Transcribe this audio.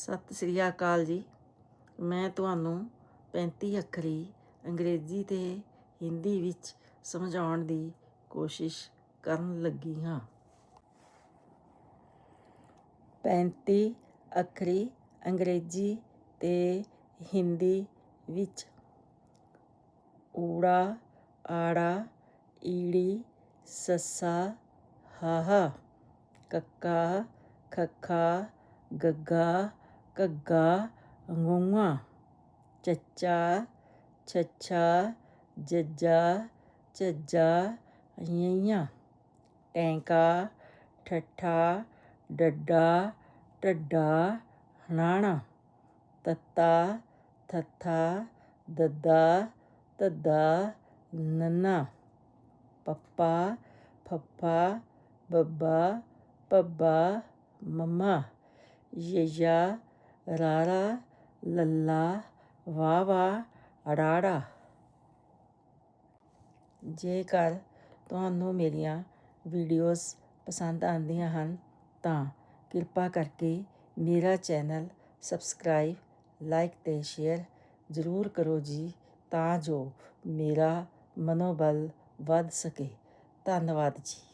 ਸਤਿ ਸ੍ਰੀ ਅਕਾਲ ਜੀ। ਮੈਂ ਤੁਹਾਨੂੰ 35 ਅੱਖਰੀ ਅੰਗਰੇਜ਼ੀ ਤੇ ਹਿੰਦੀ ਵਿੱਚ ਸਮਝਾਉਣ ਦੀ ਕੋਸ਼ਿਸ਼ ਕਰਨ ਲੱਗੀ ਹਾਂ। 35 ਅੱਖਰੀ ਅੰਗਰੇਜ਼ੀ ਤੇ ਹਿੰਦੀ ਵਿੱਚ ਊੜਾ, ਆੜਾ, ਈੜੀ, ਸੱਸਾ, ਹਾਹਾ, ਕੱਕਾ, ਖੱਖਾ, ਗੱਗਾ ਘੱਗਾ ngੂੰਗਾ ਚੱਚਾ ਛੱਛਾ ਜੱਜਾ ਝੱਜਾ ਯਈਆਂ ਟੈਂਕਾ ਠੱਠਾ ਡੱਡਾ ਢੱਡਾ ਹਣਾਣਾ ਤੱਤਾ ਥੱਥਾ ਦੱਦਾ ਧੱਦਾ ਨੰਨਾ ਪੱਪਾ ਫੱਫਾ ਬੱਬਾ ਭੱਬਾ ਮੰਮਾ ਯਯਾ ਰਾਰਾ, ਲੱਲਾ ਵਾਵਾ ਅੜਾੜਾ। ਜੇਕਰ ਤੁਹਾਨੂੰ ਮੇਰੀਆਂ ਵੀਡੀਓਜ਼ ਪਸੰਦ ਆਉਂਦੀਆਂ ਹਨ, ਤਾਂ ਕਿਰਪਾ ਕਰਕੇ ਮੇਰਾ ਚੈਨਲ ਸਬਸਕ੍ਰਾਈਬ, ਲਾਈਕ ਤੇ ਸ਼ੇਅਰ ਜ਼ਰੂਰ ਕਰੋ ਜੀ, ਤਾਂ ਜੋ ਮੇਰਾ ਮਨੋਬਲ ਵੱਧ ਸਕੇ। ਧੰਨਵਾਦ ਜੀ।